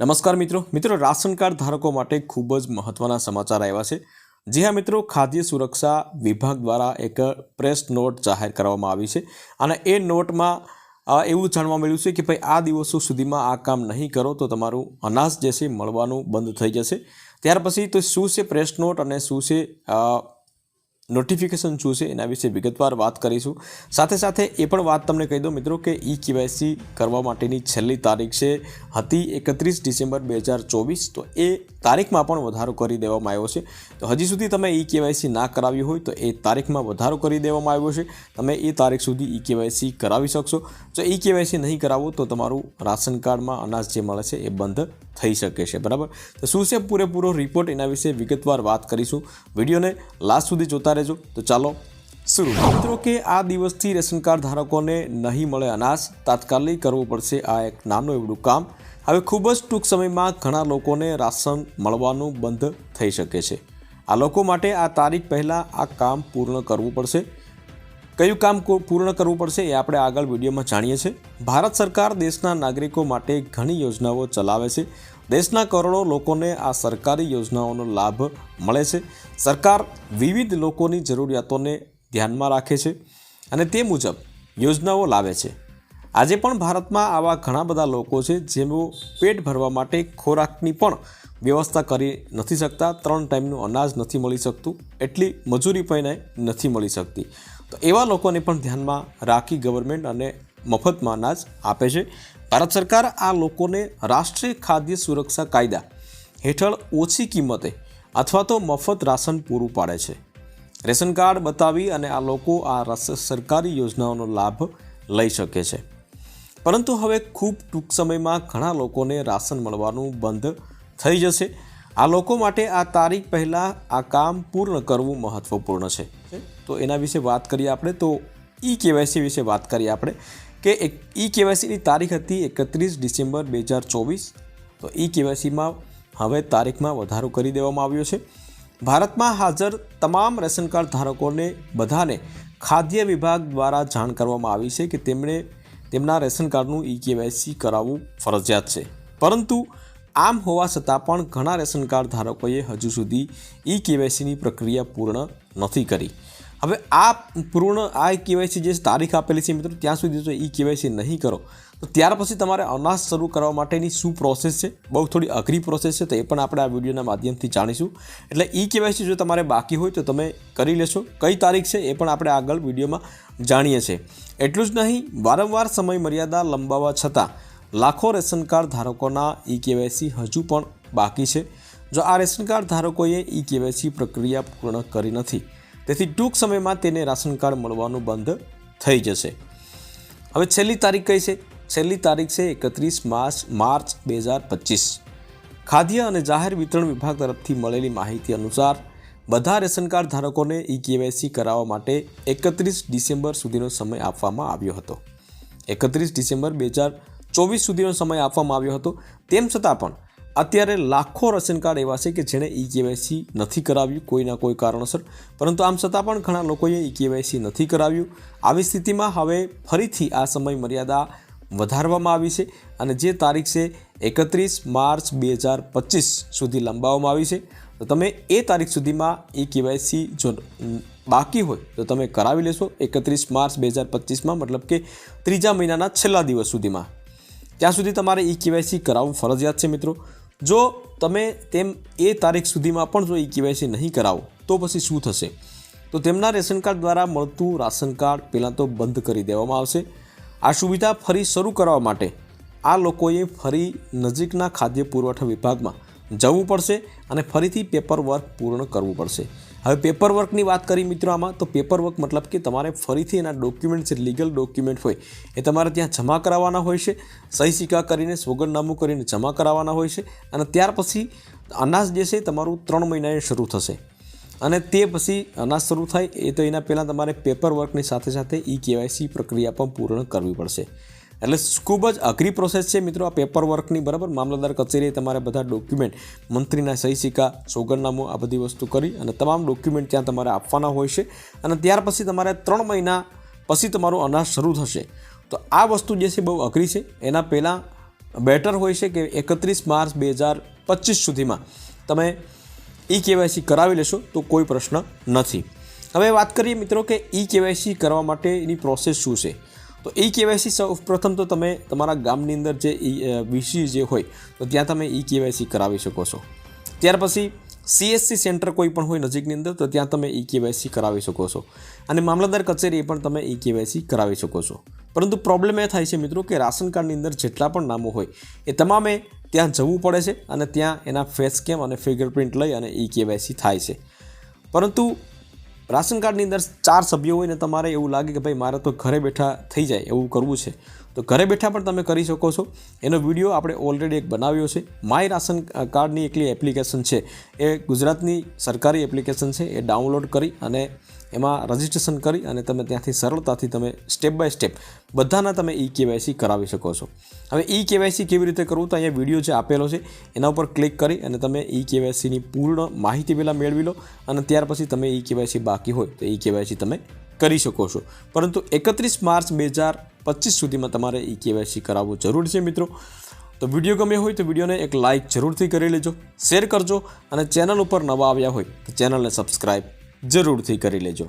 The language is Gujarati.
નમસ્કાર મિત્રો. મિત્રો, રાશન કાર્ડ ધારકો માટે ખૂબ જ મહત્વના સમાચાર આવ્યા છે. જી હા મિત્રો, ખાદ્ય સુરક્ષા વિભાગ દ્વારા એક પ્રેસ નોટ જાહેર કરવામાં આવી છે અને એ નોટમાં એવું જાણવા મળ્યું છે કે ભાઈ, આ દિવસો સુધીમાં આ કામ નહીં કરો તો તમારું અનાજ જે છે મળવાનું બંધ થઈ જશે. ત્યાર પછી તો શું છે પ્રેસ નોટ અને શું છે નોટિફિકેશન શું છે એના વિશે વિગતવાર વાત કરીશું. સાથે સાથે એ પણ વાત તમને કહી દો મિત્રો કે ઈ કેવાયસી કરવા માટેની છેલ્લી તારીખ છે, હતી એકત્રીસ ડિસેમ્બર બે હજાર ચોવીસ. તો એ તારીખમાં પણ વધારો કરી દેવામાં આવ્યો છે. તો હજી સુધી તમે ઈ કેવાયસી ના કરાવી હોય તો એ તારીખમાં વધારો કરી દેવામાં આવ્યો છે. તમે એ તારીખ સુધી ઈ કેવાયસી કરાવી શકશો. જો ઈ કેવાયસી નહીં કરાવો તો તમારું રાશન કાર્ડમાં અનાજ જે મળે છે એ બંધ થઈ શકે છે. બરાબર? તો શું છે પૂરેપૂરો રિપોર્ટ એના વિશે વિગતવાર વાત કરીશું. વિડીયોને લાસ્ટ સુધી જોતા રહેજો. તો ચાલો શરૂ મિત્રો કે આ દિવસથી રેશન કાર્ડ ધારકોને નહીં મળે અનાજ, તાત્કાલિક કરવું પડશે આ એક નાનું એવડું કામ. હવે ખૂબ જ ટૂંક સમયમાં ઘણા લોકોને રાશન મળવાનું બંધ થઈ શકે છે. આ લોકો માટે આ તારીખ પહેલાં આ કામ પૂર્ણ કરવું પડશે. કયું કામ પૂર્ણ કરવું પડશે એ આપણે આગળ વિડીયોમાં જાણીએ છીએ. ભારત સરકાર દેશના નાગરિકો માટે ઘણી યોજનાઓ ચલાવે છે. દેશના કરોડો લોકોને આ સરકારી યોજનાઓનો લાભ મળે છે. સરકાર વિવિધ લોકોની જરૂરિયાતોને ધ્યાનમાં રાખે છે અને તે મુજબ યોજનાઓ લાવે છે. આજે પણ ભારતમાં આવા ઘણા બધા લોકો છે જેઓ પેટ ભરવા માટે ખોરાકની પણ વ્યવસ્થા કરી નથી શકતા, ત્રણ ટાઈમનું અનાજ નથી મળી શકતું, એટલી મજૂરી પણ નથી મળી શકતી. તો એવા લોકોને પણ ધ્યાનમાં રાખી ગવર્મેન્ટ અને મફતમાં અનાજ આપે છે. ભારત સરકાર આ લોકોને રાષ્ટ્રીય ખાદ્ય સુરક્ષા કાયદા હેઠળ ઓછી કિંમતે અથવા તો મફત રાશન પૂરું પાડે છે. રેશન કાર્ડ બતાવી અને આ લોકો આ સરકારી યોજનાઓનો લાભ લઈ શકે છે. પરંતુ હવે ખૂબ ટૂંક સમયમાં ઘણા લોકોને રાશન મળવાનું બંધ થઈ જશે. આ લોકો માટે આ તારીખ પહેલાં આ કામ પૂર્ણ કરવું મહત્ત્વપૂર્ણ છે. તો એના વિશે વાત કરીએ આપણે, તો ઈ કેવાયસી વિશે વાત કરીએ આપણે, કે એક ઈ કેવાયસીની તારીખ હતી એકત્રીસ ડિસેમ્બર બે હજાર ચોવીસ. તો ઈ કેવાયસીમાં હવે તારીખમાં વધારો કરી દેવામાં આવ્યો છે. ભારતમાં હાજર તમામ રેશન કાર્ડ ધારકોને બધાને ખાદ્ય વિભાગ દ્વારા જાણ કરવામાં આવી છે કે તેમણે તેમના રેશન કાર્ડનું ઈ કેવાયસી કરાવવું ફરજિયાત છે. પરંતુ આમ હોવા છતાં પણ ઘણા રેશન કાર્ડ ધારકોએ હજુ સુધી ઈ કેવાયસીની પ્રક્રિયા પૂર્ણ નથી કરી. હવે આ પૂર્ણ આ કેવાયસી જે તારીખ આપેલી છે મિત્રો, ત્યાં સુધી જો ઈ કેવાયસી નહીં કરો, તો ત્યાર પછી તમારે અનાજ શરૂ કરવા માટેની શું પ્રોસેસ છે? બહુ થોડી અઘરી પ્રોસેસ છે, તો એ પણ આપણે આ વિડીયોના માધ્યમથી જાણીશું. એટલે ઈ કેવાયસી જો તમારે બાકી હોય તો તમે કરી લેશો. કઈ તારીખ છે એ પણ આપણે આગળ વિડીયોમાં જાણીએ છીએ. એટલું જ નહીં, વારંવાર સમય મર્યાદા લંબાવવા છતાં લાખો રેશન કાર્ડ ધારકોના ઈ કેવાયસી હજુ પણ બાકી છે. જો આ રેશન કાર્ડ ધારકોએ ઈ કેવાયસી પ્રક્રિયા પૂર્ણ કરી નથી, તેથી ટૂંક સમયમાં તેને રાશન કાર્ડ મળવાનું બંધ થઈ જશે. હવે છેલ્લી તારીખ કઈ છે? છેલ્લી તારીખ છે એકત્રીસ માર્ચ માર્ચ બે હજાર પચીસ. ખાદ્ય અને જાહેર વિતરણ વિભાગ તરફથી મળેલી માહિતી અનુસાર બધા રેશન કાર્ડ ધારકોને ઈ કેવાયસી કરાવવા માટે એકત્રીસ ડિસેમ્બર સુધીનો સમય આપવામાં આવ્યો હતો. એકત્રીસ ડિસેમ્બર બે હજાર ચોવીસ સુધીનો સમય આપવામાં આવ્યો હતો. તેમ છતાં પણ અત્યારે લાખો રેશન કાર્ડ એવા છે કે જેણે ઈ કેવાયસી નથી કરાવ્યું કોઈના કોઈ કારણોસર. પરંતુ આમ છતાં પણ ઘણા લોકોએ ઈ કેવાયસી નથી કરાવ્યું. આવી સ્થિતિમાં હવે ફરીથી આ સમય મર્યાદા વધારવામાં આવી છે અને જે તારીખ છે એકત્રીસ માર્ચ બે હજાર પચીસ સુધી લંબાવવામાં આવી છે. તો તમે એ તારીખ સુધીમાં એ કેવાયસી જો બાકી હોય તો તમે કરાવી લેશો એકત્રીસ માર્ચ બે હજાર પચીસમાં, મતલબ કે ત્રીજા મહિનાના છેલ્લા દિવસ સુધીમાં. ત્યાં સુધી તમારે ઈ કેવાયસી કરાવવું ફરજિયાત છે મિત્રો. જો તમે તેમ એ તારીખ સુધીમાં પણ જો ઈ કેવાયસી નહીં કરાવો, તો પછી શું થશે? તો તેમના રેશન કાર્ડ દ્વારા મળતું રાશન કાર્ડ પહેલાં તો બંધ કરી દેવામાં આવશે. આ સુવિધા ફરી શરૂ કરવા માટે આ લોકોએ ફરી નજીકના ખાદ્ય પુરવઠા વિભાગમાં જવું પડશે અને ફરીથી પેપર વર્ક પૂર્ણ કરવું પડશે. હવે પેપર વર્કની વાત કરી મિત્રો આમાં, તો પેપર વર્ક મતલબ કે તમારે ફરીથી એના ડોક્યુમેન્ટ જે લીગલ ડોક્યુમેન્ટ હોય, એ તમારે ત્યાં જમા કરાવવાના હોય છે. સહી સિક્કા કરીને, સોગંદનામું કરીને જમા કરાવવાના હોય છે. અને ત્યાર પછી અનાજ જે છે તમારું ત્રણ મહિનાએ શરૂ થશે. અને તે પછી અનાજ શરૂ થાય એ તો એના પહેલાં તમારે પેપર વર્કની સાથે સાથે ઈ કેવાયસી પ્રક્રિયા પણ પૂર્ણ કરવી પડશે. એટલે ખૂબ જ અઘરી પ્રોસેસ છે મિત્રો આ પેપર વર્કની બરાબર? મામલતદાર કચેરીએ તમારે બધા ડોક્યુમેન્ટ મંત્રીના સહી સિક્કા, સોગંદનામું, આ બધી વસ્તુ કરી અને તમામ ડોક્યુમેન્ટ ત્યાં તમારે આપવાના હોય છે. અને ત્યાર પછી તમારે ત્રણ મહિના પછી તમારું અનાજ શરૂ થશે. તો આ વસ્તુ જે છે બહુ અઘરી છે. એના પહેલાં બેટર હોય છે કે એકત્રીસ માર્ચ બે હજાર પચીસ સુધીમાં તમે ઈ કેવાયસી કરાવી લેશો તો કોઈ પ્રશ્ન નથી. હવે વાત કરીએ મિત્રો કે ઈ કેવાયસી કરવા માટેની પ્રોસેસ શું છે? તો ઈ કેવાયસી સૌ પ્રથમ તો તમે તમારા ગામની અંદર જે વીસી જે હોય, તો ત્યાં તમે ઈ કેવાયસી કરાવી શકો છો. ત્યાર પછી સીએસસી સેન્ટર કોઈ પણ હોય નજીકની અંદર, તો ત્યાં તમે ઈ કેવાયસી કરાવી શકો છો. અને મામલતદાર કચેરીએ પણ તમે ઈ કેવાયસી કરાવી શકો છો. પરંતુ પ્રોબ્લેમ એ થાય છે મિત્રો કે રાશન કાર્ડની અંદર જેટલા પણ નામો હોય, એ તમામે ત્યાં જવું પડે છે અને ત્યાં એના ફેસ કેમ અને ફિંગરપ્રિન્ટ લઈ અને ઈ કેવાયસી થાય છે. પરંતુ રાશન કાર્ડની અંદર ચાર સભ્યો હોય ને તમારે એવું લાગે કે ભાઈ મારે તો ઘરે બેઠા થઈ જાય એવું કરવું છે. તો ઘરે બેઠા પણ તમે કરી શકો છો. એનો વીડિયો આપણે ઓલરેડી એક બનાવ્યો છે. માય રાશન કાર્ડની એકલી એપ્લિકેશન છે. એ ગુજરાતની સરકારી એપ્લિકેશન છે. એ ડાઉનલોડ કરી અને એમાં રજિસ્ટ્રેશન કરી અને તમે ત્યાંથી સરળતાથી તમે સ્ટેપ બાય સ્ટેપ બધાના તમે ઈ કેવાયસી કરાવી શકો છો. હવે ઈ કેવાયસી કેવી રીતે કરવું તો અહીંયા વીડિયો જે આપેલો છે, એના ઉપર ક્લિક કરી અને તમે ઈ કેવાયસીની પૂર્ણ માહિતી પહેલાં મેળવી લો અને ત્યાર પછી તમે ઈ કેવાયસી બાકી હોય તો ઈ કેવાયસી તમે કરી શકો છો. પરંતુ એકત્રીસ માર્ચ બે હજાર પચીસ સુધીમાં તમારે ઈ કેવાયસી કરાવવું જરૂરી છે મિત્રો. તો વીડિયો ગમ્યો હોય તો વિડીયોને એક લાઇક જરૂરથી કરી લેજો શેર કરજો અને ચેનલ ઉપર નવા આવ્યા હોય તો ચેનલને સબસ્ક્રાઈબ જરૂરથી કરી લેજો.